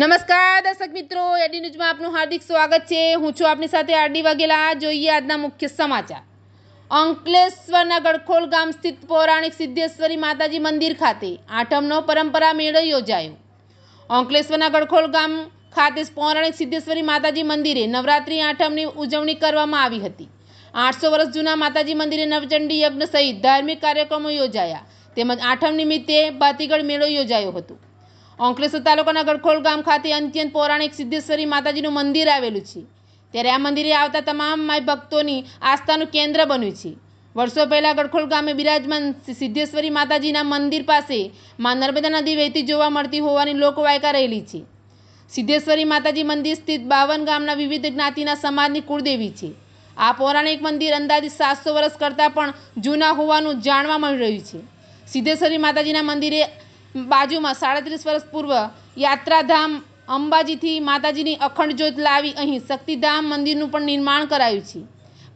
નમસ્કાર, દર્શક મિત્રો. એડી ન્યૂઝમાં આપનું હાર્દિક સ્વાગત છે. હું છું આપની સાથે આરડી વાઘેલા. જોઈએ આજના મુખ્ય સમાચાર. અંકલેશ્વરના ગડખોલ ગામ સ્થિત પૌરાણિક સિદ્ધેશ્વરી માતાજી મંદિર ખાતે આઠમનો પરંપરા મેળો યોજાયો. અંકલેશ્વરના ગડખોલ ગામ ખાતે પૌરાણિક સિદ્ધેશ્વરી માતાજી મંદિરે નવરાત્રી આઠમની ઉજવણી કરવામાં આવી હતી. આઠસો વર્ષ જૂના માતાજી મંદિરે નવચંડી યજ્ઞ સહિત ધાર્મિક કાર્યક્રમો યોજાયા. તેમજ આઠમ નિમિત્તે ભાતીગળ મેળો યોજાયો હતો. અંકલેશ્વર તાલુકાના ગડખોલ ગામ ખાતે અત્યંત પૌરાણિક સિદ્ધેશ્વરી માતાજીનું મંદિર આવેલું છે. ત્યારે આ મંદિરે આવતા તમામ માય ભક્તોની આસ્થાનું કેન્દ્ર બન્યું છે. વર્ષો પહેલાં ગડખોલ ગામે બિરાજમાન સિદ્ધેશ્વરી માતાજીના મંદિર પાસે માં નર્મદા નદી વહેતી જોવા મળતી હોવાની લોકવાયકા રહેલી છે. સિદ્ધેશ્વરી માતાજી મંદિર સ્થિત બાવન ગામના વિવિધ જ્ઞાતિના સમાજની કુળદેવી છે. આ પૌરાણિક મંદિર અંદાજિત સાતસો વર્ષ કરતાં પણ જૂના હોવાનું જાણવા મળી રહ્યું છે. સિદ્ધેશ્વરી માતાજીના મંદિરે બાજુમાં સાડત્રીસ વર્ષ પૂર્વ યાત્રાધામ અંબાજીથી માતાજીની અખંડ જ્યોત લાવી અહીં શક્તિધામ મંદિરનું પણ નિર્માણ કરાયું છે.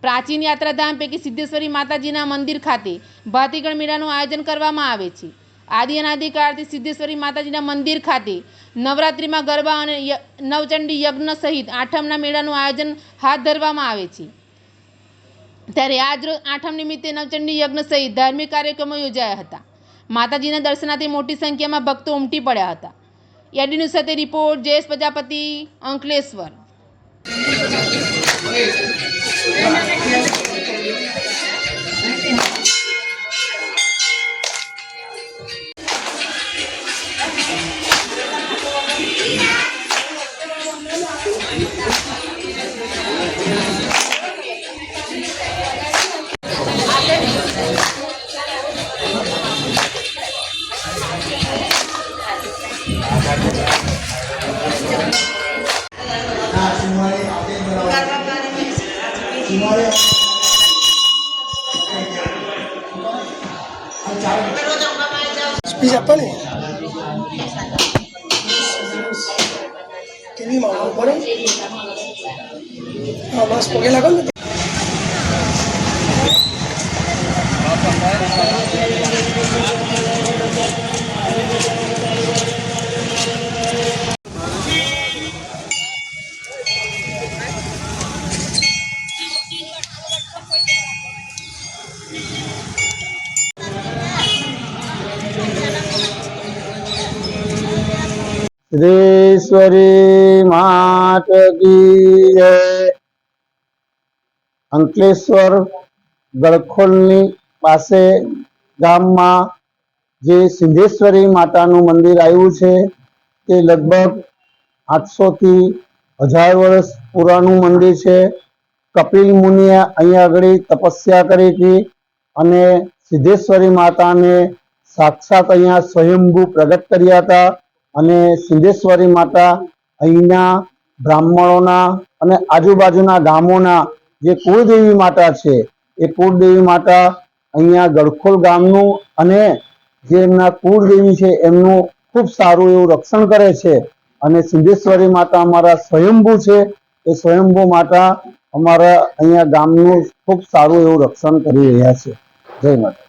પ્રાચીન યાત્રાધામ પૈકી સિદ્ધેશ્વરી માતાજીના મંદિર ખાતે ભાતીગળ મેળાનું આયોજન કરવામાં આવે છે. આદિ અનાદિકાળથી સિદ્ધેશ્વરી માતાજીના મંદિર ખાતે નવરાત્રિમાં ગરબા અને નવચંડી યજ્ઞ સહિત આઠમના મેળાનું આયોજન હાથ ધરવામાં આવે છે. ત્યારે આજ રોજ આઠમ નિમિત્તે નવચંડી યજ્ઞ સહિત ધાર્મિક કાર્યક્રમો યોજાયા હતા. માતાજીના દર્શનાથી મોટી સંખ્યામાં ભક્તો ઉમટી પડ્યા હતા. યાડી ન્યૂઝ સાથે report, Jayesh Prajapati, Ankleshwar. Speech ¿Qué ni más? ¿Por qué la conde? શ્રીશ્વરી માત અંકલેશ્વર ગળખોલની પાસે ગામમાં જે સિદ્ધેશ્વરી માતાનું મંદિર આવ્યું છે, તે લગભગ આઠસોથી હજાર વર્ષ પુરાણું મંદિર છે. કપિલ મુનિએ અહીંયા આગળ તપસ્યા કરી હતી અને સિદ્ધેશ્વરી માતાને સાક્ષાત અહીંયા સ્વયંભૂ પ્રગટ કર્યા હતા. અને સિદ્ધેશ્વરી માતા અહીંના બ્રાહ્મણોના અને આજુબાજુના ગામોના જે કુળદેવી માતા છે, એ કુળદેવી માતા અહીંયા ગડખોલ ગામનું અને જે એમના કુળદેવી છે, એમનું ખૂબ સારું એવું રક્ષણ કરે છે. અને સિદ્ધેશ્વરી માતા અમારા સ્વયંભૂ છે, એ સ્વયંભૂ માતા અમારા અહીંયા ગામનું ખૂબ સારું એવું રક્ષણ કરી રહ્યા છે. જય માતા